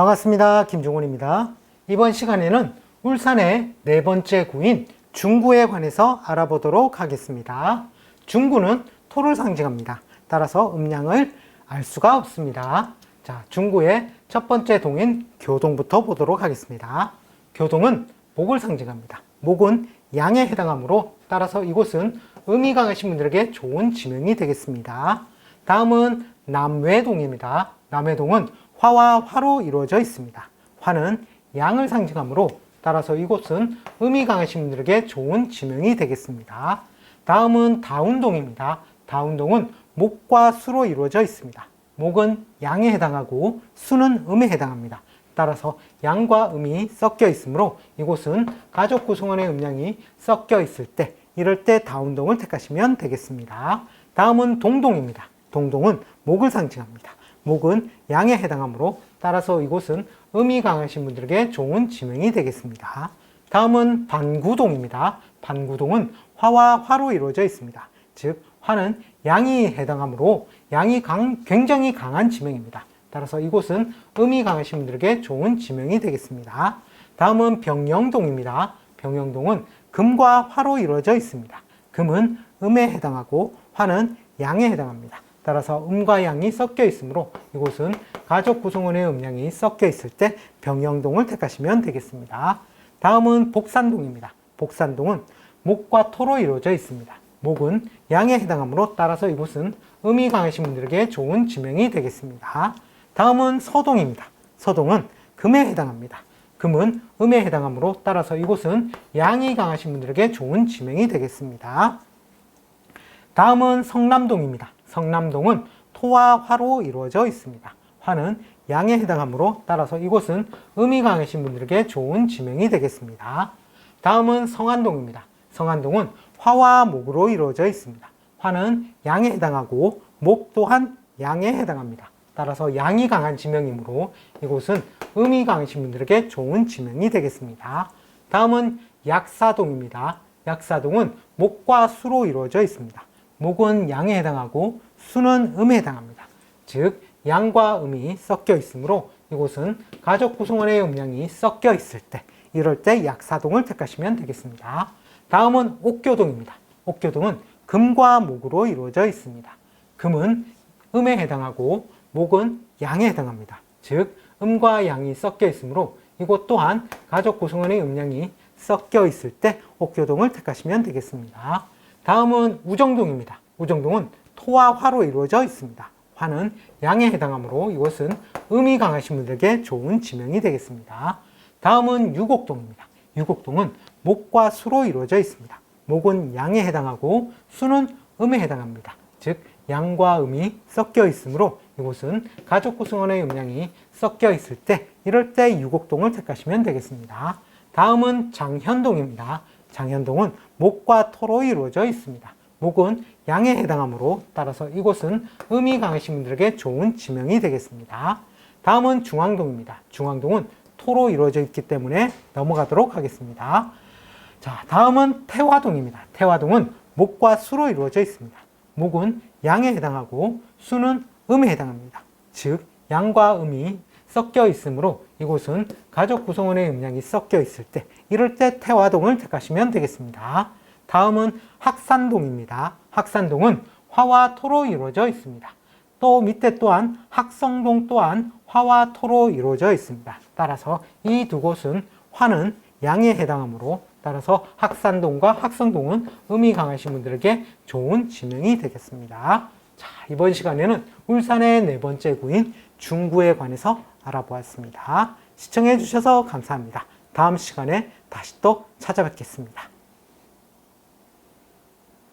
반갑습니다. 김종훈입니다. 이번 시간에는 울산의 네 번째 구인 중구에 관해서 알아보도록 하겠습니다. 중구는 토를 상징합니다. 따라서 음량을 알 수가 없습니다. 자, 중구의 첫 번째 동인 교동부터 보도록 하겠습니다. 교동은 목을 상징합니다. 목은 양에 해당하므로 따라서 이곳은 음이 강하신 분들에게 좋은 지명이 되겠습니다. 다음은 남외동입니다. 남외동은 화와 화로 이루어져 있습니다. 화는 양을 상징하므로 따라서 이곳은 음이 강하신 분들에게 좋은 지명이 되겠습니다. 다음은 다운동입니다. 다운동은 목과 수로 이루어져 있습니다. 목은 양에 해당하고 수는 음에 해당합니다. 따라서 양과 음이 섞여 있으므로 이곳은 가족 구성원의 음량이 섞여 있을 때 이럴 때 다운동을 택하시면 되겠습니다. 다음은 동동입니다. 동동은 목을 상징합니다. 목은 양에 해당하므로 따라서 이곳은 음이 강하신 분들에게 좋은 지명이 되겠습니다. 다음은 반구동입니다. 반구동은 화와 화로 이루어져 있습니다. 즉 화는 양이 해당하므로 양이 강, 굉장히 강한 지명입니다. 따라서 이곳은 음이 강하신 분들에게 좋은 지명이 되겠습니다. 다음은 병영동입니다. 병영동은 금과 화로 이루어져 있습니다. 금은 음에 해당하고 화는 양에 해당합니다. 따라서 음과 양이 섞여 있으므로 이곳은 가족 구성원의 음량이 섞여 있을 때 병영동을 택하시면 되겠습니다. 다음은 복산동입니다. 복산동은 목과 토로 이루어져 있습니다. 목은 양에 해당하므로 따라서 이곳은 음이 강하신 분들에게 좋은 지명이 되겠습니다. 다음은 서동입니다. 서동은 금에 해당합니다. 금은 음에 해당하므로 따라서 이곳은 양이 강하신 분들에게 좋은 지명이 되겠습니다. 다음은 성남동입니다. 성남동은 토와 화로 이루어져 있습니다. 화는 양에 해당하므로 따라서 이곳은 음이 강하신 분들에게 좋은 지명이 되겠습니다. 다음은 성안동입니다. 성안동은 화와 목으로 이루어져 있습니다. 화는 양에 해당하고 목 또한 양에 해당합니다. 따라서 양이 강한 지명이므로 이곳은 음이 강하신 분들에게 좋은 지명이 되겠습니다. 다음은 약사동입니다. 약사동은 목과 수로 이루어져 있습니다. 목은 양에 해당하고 수는 음에 해당합니다. 즉 양과 음이 섞여 있으므로 이곳은 가족 구성원의 음량이 섞여 있을 때 이럴 때 약사동을 택하시면 되겠습니다. 다음은 옥교동입니다. 옥교동은 금과 목으로 이루어져 있습니다. 금은 음에 해당하고 목은 양에 해당합니다. 즉 음과 양이 섞여 있으므로 이곳 또한 가족 구성원의 음량이 섞여 있을 때 옥교동을 택하시면 되겠습니다. 다음은 우정동입니다. 우정동은 토와 화로 이루어져 있습니다. 화는 양에 해당하므로 이것은 음이 강하신 분들에게 좋은 지명이 되겠습니다. 다음은 유곡동입니다. 유곡동은 목과 수로 이루어져 있습니다. 목은 양에 해당하고 수는 음에 해당합니다. 즉 양과 음이 섞여 있으므로 이곳은 가족 구성원의 음량이 섞여 있을 때 이럴 때 유곡동을 택하시면 되겠습니다. 다음은 장현동입니다. 장현동은 목과 토로 이루어져 있습니다. 목은 양에 해당하므로 따라서 이곳은 음이 강하신 분들에게 좋은 지명이 되겠습니다. 다음은 중앙동입니다. 중앙동은 토로 이루어져 있기 때문에 넘어가도록 하겠습니다. 자, 다음은 태화동입니다. 태화동은 목과 수로 이루어져 있습니다. 목은 양에 해당하고 수는 음에 해당합니다. 즉, 양과 음이 섞여 있으므로 이곳은 가족 구성원의 음량이 섞여 있을 때 이럴 때 태화동을 택하시면 되겠습니다. 다음은 학산동입니다. 학산동은 화와 토로 이루어져 있습니다. 또 밑에 또한 학성동 또한 화와 토로 이루어져 있습니다. 따라서 이 두 곳은 화는 양에 해당하므로 따라서 학산동과 학성동은 음이 강하신 분들에게 좋은 지명이 되겠습니다. 자, 이번 시간에는 울산의 네 번째 구인 중구에 관해서 알아보았습니다. 시청해 주셔서 감사합니다. 다음 시간에 다시 또 찾아뵙겠습니다.